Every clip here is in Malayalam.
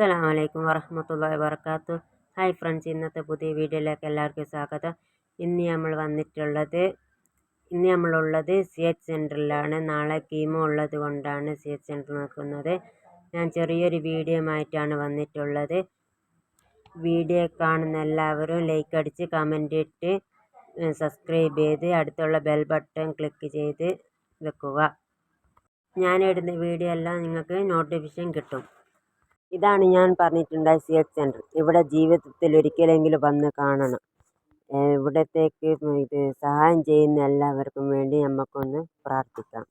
അസ്സലാമു വലൈക്കും വറഹ്മത്തുള്ളാഹി വബറകാതുഹു ഹായ് ഫ്രണ്ട്സ് ഇന്നത്തെ പുതിയ വീഡിയോയിലേക്ക് എല്ലാവർക്കും സ്വാഗതം. ഇന്ന് നമ്മൾ വന്നിട്ടുള്ളത് ഇന്ന് നമ്മളുള്ളത് സി എച്ച് സെന്ററിലാണ്. നാളെ കീമോ ഉള്ളത് കൊണ്ടാണ് സി എച്ച് സെന്റർ നോക്കുന്നത്. ഞാൻ ചെറിയൊരു വീഡിയോ ആയിട്ടാണ് വന്നിട്ടുള്ളത്. വീഡിയോ കാണുന്ന എല്ലാവരും ലൈക്ക് അടിച്ച് കമന്റ് ഇട്ട് സബ്സ്ക്രൈബ് ചെയ്ത് അടുത്തുള്ള ബെൽ ബട്ടൺ ക്ലിക്ക് ചെയ്ത് വെക്കുക. ഞാനിടുന്ന വീഡിയോ എല്ലാം നിങ്ങൾക്ക് നോട്ടിഫിക്കേഷൻ കിട്ടും. ഇതാണ് ഞാൻ പറഞ്ഞിട്ടുണ്ടായ സി എച്ച് സെന്റർ ഇവിടെ ജീവിതത്തിൽ ഒരിക്കലെങ്കിലും വന്ന് കാണണം. ഇവിടത്തേക്ക് ഇത് സഹായം ചെയ്യുന്ന എല്ലാവർക്കും വേണ്ടി നമുക്കൊന്ന് പ്രാർത്ഥിക്കാം.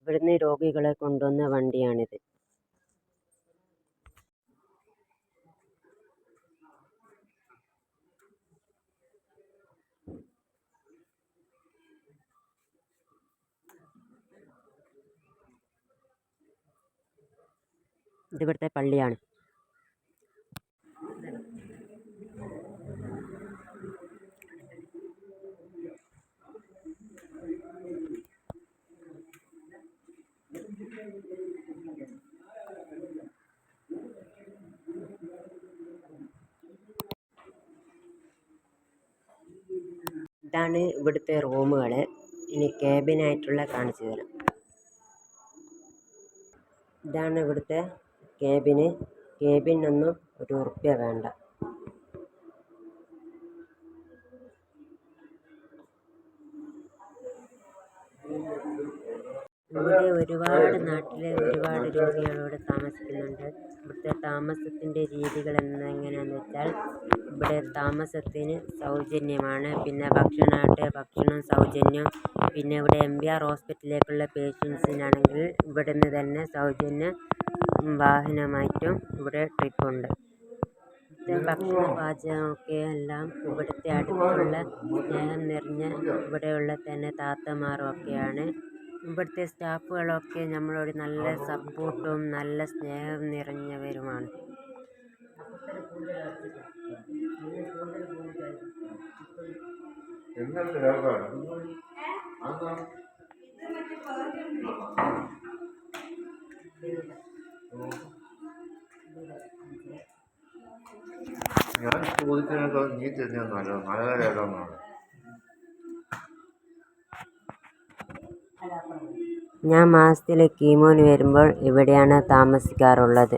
ഇവിടുന്ന് രോഗികളെ കൊണ്ടുവന്ന വണ്ടിയാണിത്. ഇതിവിടുത്തെ പള്ളിയാണ്. ഇതാണ് ഇവിടുത്തെ റൂമുകൾ ഇനി ക്യാബിനായിട്ടുള്ള കാണിച്ചു തരാം. ഇതാണ് ഇവിടുത്തെ ക്യാബിന് കേബിനൊന്നും ഒരു ഉറുപ്പ്യ വേണ്ട. ഇവിടെ ഒരുപാട് നാട്ടിലെ ഒരുപാട് രോഗികൾ ഇവിടെ താമസിക്കുന്നുണ്ട്. ഇവിടുത്തെ താമസത്തിന്റെ രീതികൾ എന്നെങ്ങനെയാണെന്ന് വെച്ചാൽ ഇവിടെ താമസത്തിന് സൗജന്യമാണ്. പിന്നെ ഭക്ഷണമാകട്ടെ ഭക്ഷണം സൗജന്യം. പിന്നെ ഇവിടെ എം ബി ആർ ഹോസ്പിറ്റലിലേക്കുള്ള പേഷ്യൻസിനാണെങ്കിൽ ഇവിടുന്ന് തന്നെ സൗജന്യ വാഹനമായിട്ടും ഇവിടെ ട്രിപ്പുണ്ട്. ഭക്ഷണ പാചകമൊക്കെ എല്ലാം ഇവിടുത്തെ അടുത്തുള്ള സ്നേഹം നിറഞ്ഞ ഇവിടെയുള്ള തന്നെ താത്തമാരും ഒക്കെയാണ് ഇവിടുത്തെ സ്റ്റാഫുകളൊക്കെ നമ്മളോട് നല്ല സപ്പോർട്ടും നല്ല സ്നേഹം നിറഞ്ഞവരുമാണ്. ഞാൻ ചോദിച്ചതിനേക്കാൾ നീ നല്ലത്. നല്ല ഏതാണെന്നാണ് ഞാൻ മാസത്തിൽ കീമോന് വരുമ്പോൾ ഇവിടെയാണ് താമസിക്കാറുള്ളത്.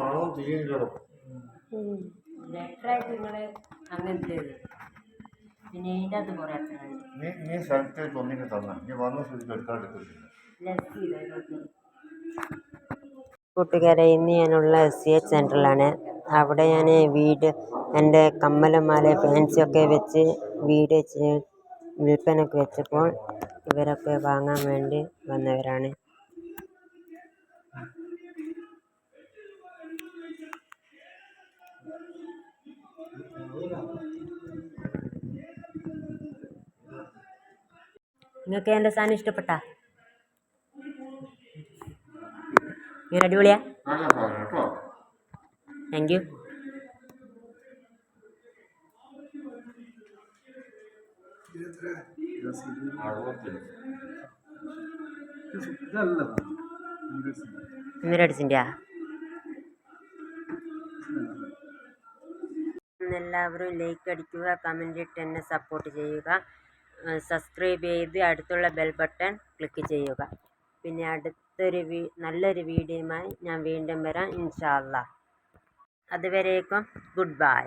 മണവും ബെറ്ററായിട്ട് നിങ്ങൾ ഇതിന്റെ പിന്നെ കുറേ അച്ഛനുണ്ട് നീ നീ സ്ഥലത്ത് ഒന്നിനെ തന്ന. നീ വന്ന സ്ഥിതിക്ക് എടുക്കാണ്ടിട്ടില്ല കൂട്ടുകാരെ ഇന്ന് ഞാനുള്ള എസ് സി എച്ച് സെന്ററിലാണ് അവിടെ ഞാൻ വീട് എന്റെ കമ്മലമാല ഫാൻസിയൊക്കെ വെച്ച് വീട് വെച്ച് വിൽപ്പനയ്ക്ക് വെച്ചപ്പോൾ ഇവരൊക്കെ വാങ്ങാൻ വേണ്ടി വന്നവരാണ്. നിങ്ങൾക്ക് എന്റെ സാധനം ഇഷ്ടപ്പെട്ടാ? ഇങ്ങനെ അടിപൊളിയാ. താങ്ക് യു എല്ലാവരും ലൈക്ക് അടിക്കുക കമന്റ് ഇട്ട് എന്നെ സപ്പോർട്ട് ചെയ്യുക. സബ്സ്ക്രൈബ് ചെയ്ത് അടുത്തുള്ള ബെൽ ബട്ടൺ ക്ലിക്ക് ചെയ്യുക. പിന്നെ അടുത്തൊരു വീ നല്ലൊരു വീഡിയോയുമായി ഞാൻ വീണ്ടും വരാം. ഇൻഷാ അല്ലാ അതുവരേക്കും ഗുഡ് ബൈ